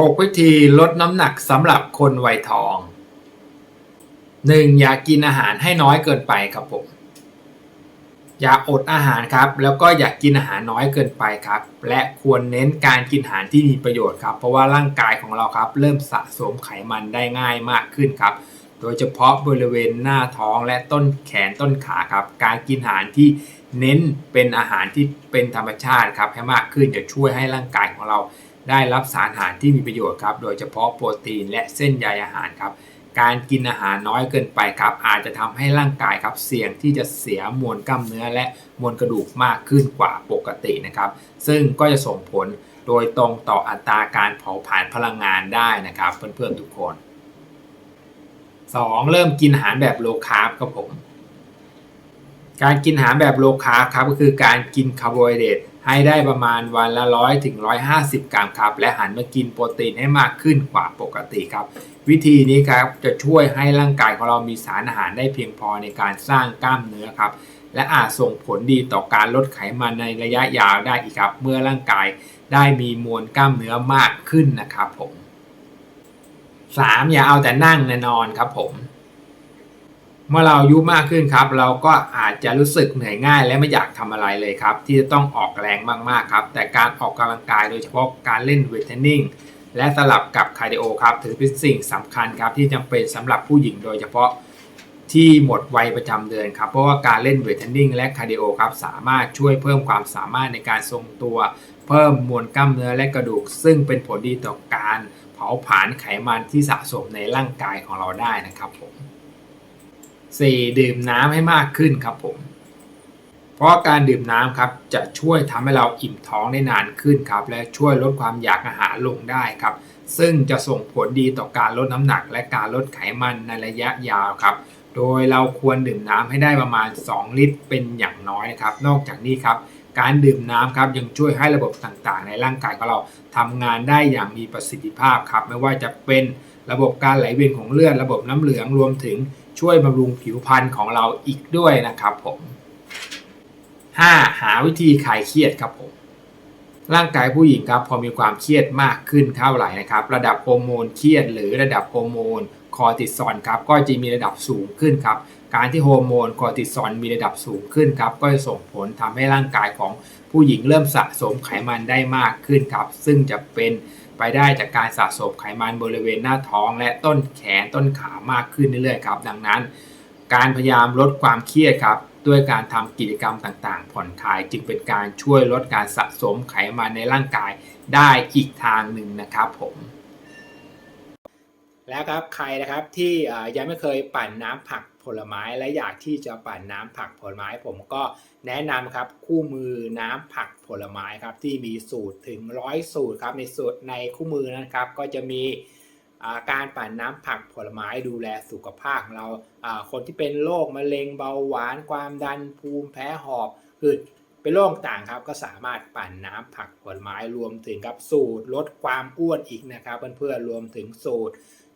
6 วิธีลดน้ำหนักสำหรับคนวัยทอง 1. อย่ากินอาหารให้น้อยเกินไปครับผม อย่าอดอาหารครับ แล้วก็อย่ากินอาหารน้อยเกินไปครับ และควรเน้นการกินอาหารที่มีประโยชน์ครับ เพราะว่าร่างกายของเราครับ เริ่มสะสมไขมันได้ง่ายมากขึ้นครับ โดยเฉพาะบริเวณหน้าท้องและต้นแขนต้นขาครับ การกินอาหารที่เน้นเป็นอาหารที่เป็นธรรมชาติครับให้มากขึ้นจะช่วยให้ร่างกายของเรา ได้รับสารอาหารที่มีประโยชน์ครับ โดยเฉพาะโปรตีนและเส้นใยอาหารครับ การกินอาหารน้อยเกินไปครับ อาจจะทำให้ร่างกายครับ เสี่ยงที่จะเสียมวลกล้ามเนื้อและมวลกระดูกมากขึ้นกว่าปกตินะครับ ซึ่งก็จะส่งผลโดยตรงต่ออัตราการเผาผลาญพลังงานได้นะครับ เพื่อนๆทุกคน 2. เริ่มกินอาหารแบบโลคาร์บครับผม การกินอาหารแบบโลคาร์บครับก็คือการกินคาร์โบไฮเดรตให้ได้ประมาณวันละร้อยถึง150กรัมครับ และหันมากินโปรตีนให้มากขึ้นกว่าปกติครับ วิธีนี้ครับจะช่วยให้ร่างกายของเรามีสารอาหารได้เพียงพอในการสร้างกล้ามเนื้อครับ และอาจส่งผลดีต่อการลดไขมันในระยะยาวได้อีกครับ เมื่อร่างกายได้มีมวลกล้ามเนื้อมากขึ้นนะครับผม 3. อย่าเอาแต่นั่งแน่นอนครับผม เมื่อเราอายุมากขึ้นครับ เราก็อาจจะรู้สึกเหนื่อยง่าย และไม่อยากทำอะไรเลยครับ ที่จะต้องออกแรงมากๆครับ แต่การออกกำลังกายโดยเฉพาะการเล่นเวทเทรนนิ่งและสลับกับคาร์ดิโอครับ ถือเป็นสิ่งสำคัญครับ ที่จำเป็นสำหรับผู้หญิงโดยเฉพาะที่หมดวัยประจำเดือนครับ เพราะว่าการเล่นเวทเทรนนิ่งและคาร์ดิโอครับ สามารถช่วยเพิ่มความสามารถในการทรงตัว เพิ่มมวลกล้ามเนื้อและกระดูก ซึ่งเป็นผลดีต่อการเผาผลาญไขมันที่สะสมในร่างกายของเราได้นะครับผม 4. ดื่มน้ำให้มากขึ้นครับผม เพราะการดื่มน้ำครับจะช่วยทำให้เราอิ่มท้องได้นานขึ้นครับ และช่วยลดความอยากอาหารลงได้ครับ ซึ่งจะส่งผลดีต่อการลดน้ำหนัก และการลดไขมันในระยะยาวครับ โดยเราควรดื่มน้ำให้ได้ประมาณ 2 ลิตร เป็นอย่างน้อยนะครับ นอกจากนี้ครับการดื่มน้ำครับยังช่วยให้ระบบต่างๆ ในร่างกายของเราทำงานได้อย่างมีประสิทธิภาพครับ ไม่ว่าจะเป็น ระบบการไหลเวียนของเลือด ระบบน้ำเหลืองรวมถึงช่วยบำรุงผิวพรรณของเราอีกด้วยนะครับผม 5. หาวิธีคลายเครียดครับผม ร่างกายผู้หญิงครับพอมีความเครียดมากขึ้นเท่าไหร่นะครับ ระดับฮอร์โมนเครียดหรือระดับฮอร์โมนคอร์ติซอลครับก็จะมีระดับสูงขึ้นครับการที่ฮอร์โมนคอร์ติซอลมีระดับสูงขึ้นครับก็จะส่งผลทำให้ร่างกายของผู้หญิงเริ่มสะสมไขมันได้มากขึ้นครับ ซึ่งจะเป็นไปได้จากการสะสมไขมันบริเวณหน้าท้อง และต้นแขนต้นขามากขึ้นเรื่อยๆครับ ดังนั้น การพยายามลดความเครียดครับด้วยการทำกิจกรรมต่างๆ ผ่อนคลายจึงเป็นการช่วยลดการสะสมไขมันในร่างกายได้อีกทางหนึ่งนะครับผม แล้วครับใครนะครับที่ยังไม่เคยปั่นน้ำผักผลไม้และอยากที่จะปั่นน้ำผักผลไม้ ผมก็แนะนำครับคู่มือน้ำผักผลไม้ครับที่มีสูตรถึงร้อยสูตรครับในสูตรในคู่มือนะครับ ก็จะมีการปั่นน้ำผักผลไม้ดูแลสุขภาพของเราคนที่เป็นโรคมะเร็งเบาหวาน ความดันภูมิแพ้หอบคือเป็นโรคต่างครับก็สามารถปั่นน้ำผักผลไม้รวมถึงกับสูตรลดความอ้วนอีกนะครับเพื่อนๆรวมถึงสูตร